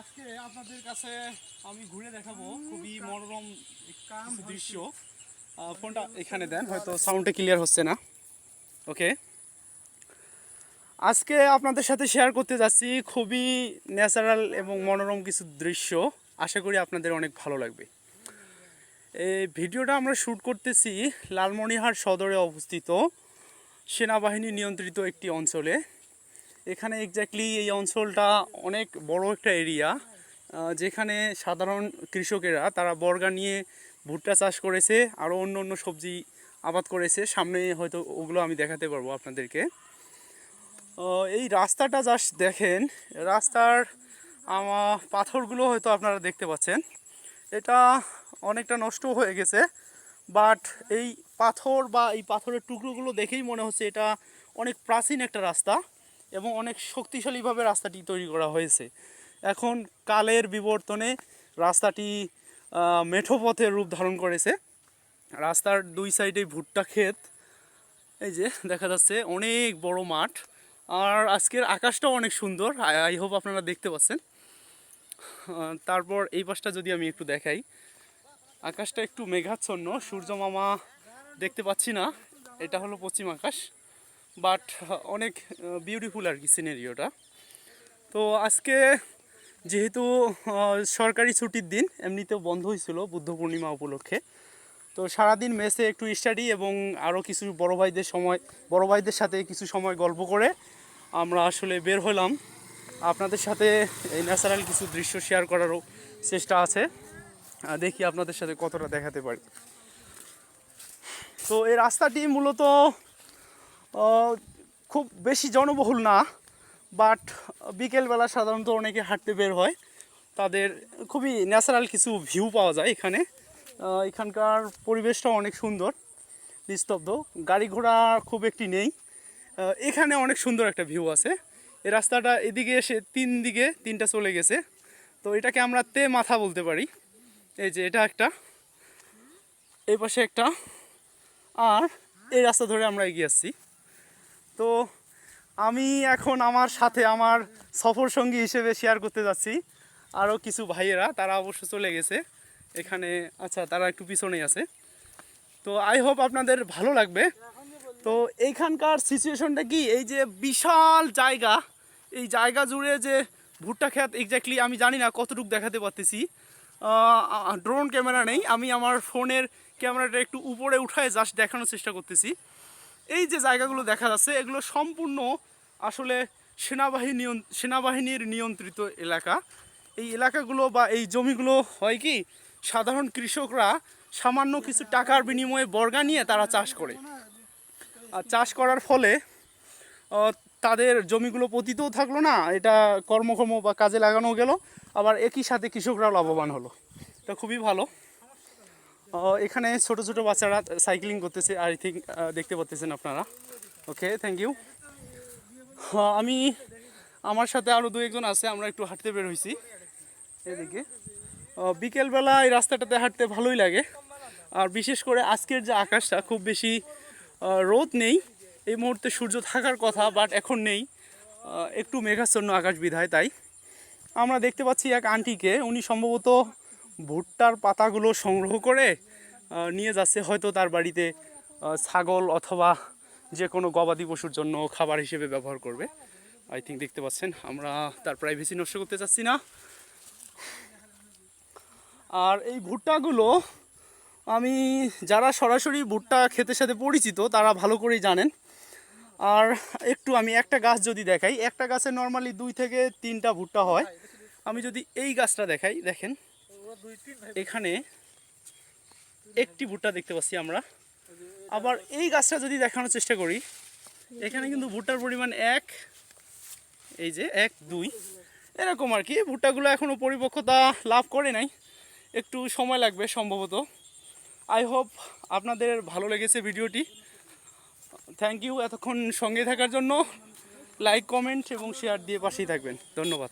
আজকে আপনাদের কাছে আমি ঘুরে দেখাবো খুবই মনোরম দৃশ্য। ফোনটা এখানে দেন হয়তো সাউন্ডটা ক্লিয়ার হচ্ছে না। ওকে আজকে আপনাদের সাথে শেয়ার করতে যাচ্ছি খুবই ন্যাচারাল এবং মনোরম কিছু দৃশ্য। আশা করি আপনাদের অনেক ভালো লাগবে। এই ভিডিওটা আমরা শ্যুট করতেছি লালমনিরহাট সদরে অবস্থিত সেনাবাহিনী নিয়ন্ত্রিত একটি অঞ্চলে। এখানে এক্স্যাক্টলি এই অঞ্চলটা অনেক বড় একটা এরিয়া যেখানে সাধারণ কৃষকেরা, তারা বর্গা নিয়ে ভুট্টা চাষ করেছে আরও অন্য অন্য সবজি আবাদ করেছে। সামনে হয়তো ওগুলো আমি দেখাতে পারব আপনাদেরকে। এই রাস্তাটা জাস্ট দেখেন, রাস্তার আমার পাথরগুলো হয়তো আপনারা দেখতে পাচ্ছেন। এটা অনেকটা নষ্ট হয়ে গেছে বাট এই পাথর বা এই পাথরের টুকরোগুলো দেখেই মনে হচ্ছে এটা অনেক প্রাচীন একটা রাস্তা। এবং অনেক শক্তিশালীভাবে রাস্তাটি তৈরি করা হয়েছে। এখন কালের বিবর্তনে রাস্তাটি আহ, মেঠো পথের রূপ ধারণ করেছে। রাস্তার দুই সাইডে ভুট্টা ক্ষেত এই যে দেখা যাচ্ছে অনেক বড় মাঠ। আর আজকের আকাশটাও অনেক সুন্দর আই হোপ আপনারা দেখতে পাচ্ছেন। তারপর এই পাশটা যদি আমি একটু দেখাই। আকাশটা একটু মেঘাচ্ছন্ন সূর্য মামা দেখতে পাচ্ছি না। এটা হলো পশ্চিম আকাশ। বাট অনেক বিউটিফুল আর কি সিনারিওটা তো আজকে যেহেতু সরকারি ছুটির দিন, এমনিতেও বন্ধ হয়েছিল বুদ্ধ পূর্ণিমা উপলক্ষে। তো সারাদিন মেসে একটু স্টাডি এবং আরও কিছু বড় ভাইদের সময়, বড় ভাইদের সাথে কিছু সময় গল্প করে আমরা আসলে বের হলাম। আপনাদের সাথে এই ন্যাচারাল কিছু দৃশ্য শেয়ার করারও চেষ্টা আছে। দেখি আপনাদের সাথে কতটা দেখাতে পারি। তো এই রাস্তাটি মূলত খুব বেশি জনবহুল না বাট বিকেলবেলা সাধারণত অনেকে হাঁটতে বের হয়। তাদের খুবই ন্যাচারাল কিছু ভিউ পাওয়া যায় এখানে। এখানকার পরিবেশটাও অনেক সুন্দর, নিস্তব্ধ। গাড়ি ঘোড়া খুব একটি নেই। এখানে অনেক সুন্দর একটা ভিউ আছে। এই রাস্তাটা এদিকে এসে তিন দিকে তিনটা চলে গেছে। তো এটাকে আমরা তে মাথা বলতে পারি। এই যে এটা একটা, এই পাশে একটা। আর এই রাস্তা ধরে আমরা এগিয়ে আসছি। তো আমি এখন আমার সাথে আমার সফর সঙ্গী হিসেবে শেয়ার করতে যাচ্ছি। আরও কিছু ভাইয়েরা, তারা অবশ্য চলে গেছে। এখানে আচ্ছা তারা একটু পিছনেই আছে। তো আই হোপ আপনাদের ভালো লাগবে। তো এইখানকার সিচুয়েশনটা কি? এই যে বিশাল জায়গা, এই জায়গা জুড়ে যে ভুট্টা ক্ষেত এক্স্যাক্টলি আমি জানি না কতটুকু দেখাতে পারতেছি। ড্রোন ক্যামেরা নেই। আমি আমার ফোনের ক্যামেরাটা একটু উপরে উঠায় জাস্ট দেখানোর চেষ্টা করতেছি। এই যে জায়গাগুলো দেখা যাচ্ছে, এগুলো সম্পূর্ণ আসলে সেনাবাহিনী সেনাবাহিনীর নিয়ন্ত্রিত এলাকা। এই এলাকাগুলো বা এই জমিগুলো হয় কি, সাধারণ কৃষকরা সামান্য কিছু টাকার বিনিময়ে বর্গা নিয়ে তারা চাষ করে। আর চাষ করার ফলে তাদের জমিগুলো পতিতও থাকল না, এটা কর্মক্ষম বা কাজে লাগানো গেল। আবার একই সাথে কৃষকরা লাভবান হলো। এটা খুবই ভালো। এখানে ছোট ছোট বাচ্চারা সাইক্লিং করতেছে আই থিঙ্ক দেখতে পাচ্ছেন আপনারা। ওকে থ্যাংক ইউ আমি আমার সাথে আরও দু একজন আছে, আমরা একটু হাঁটতে বের হয়েছি এদিকে। বিকেলবেলা এই রাস্তাটাতে হাঁটতে ভালোই লাগে। আর বিশেষ করে আজকের যে আকাশটা, খুব বেশি রোদ নেই। এই মুহূর্তে সূর্য থাকার কথা বাট এখন নেই। একটু মেঘাচ্ছন্ন আকাশ বিধায় তাই। আমরা দেখতে পাচ্ছি এক আন্টিকে উনি সম্ভবত ভুট্টার পাতাগুলো সংগ্রহ করে নিয়ে যাচ্ছে। হয়তো তার বাড়িতে ছাগল অথবা যে কোনো গবাদি পশুর জন্য খাবার হিসেবে ব্যবহার করবে। আই থিঙ্ক দেখতে পাচ্ছেন, আমরা তার প্রাইভেসি নষ্ট করতে চাচ্ছি না। আর এই ভুট্টাগুলো, আমি যারা সরাসরি ভুট্টা ক্ষেতের সাথে পরিচিত, তারা ভালো করেই জানেন। আর একটু আমি একটা গাছ যদি দেখাই, একটা গাছে নর্মালি দুই থেকে তিনটা ভুট্টা হয়। আমি যদি এই গাছটা দেখাই, দেখেন। এখানে একটি ভুট্টা দেখতে পাচ্ছি আমরা। আবার এই গাছটা যদি দেখানোর চেষ্টা করি, এখানে কিন্তু ভুট্টার পরিমাণ এক, এই যে এক, দুই। এরকম আর কি, ভুট্টাগুলো এখনও পরিপক্কতা লাভ করে নাই। একটু সময় লাগবে সম্ভবত। আই হোপ আপনাদের ভালো লেগেছে ভিডিওটি। থ্যাংক ইউ এতক্ষণ সঙ্গে থাকার জন্য। লাইক কমেন্ট এবং শেয়ার দিয়ে পাশেই থাকবেন। ধন্যবাদ।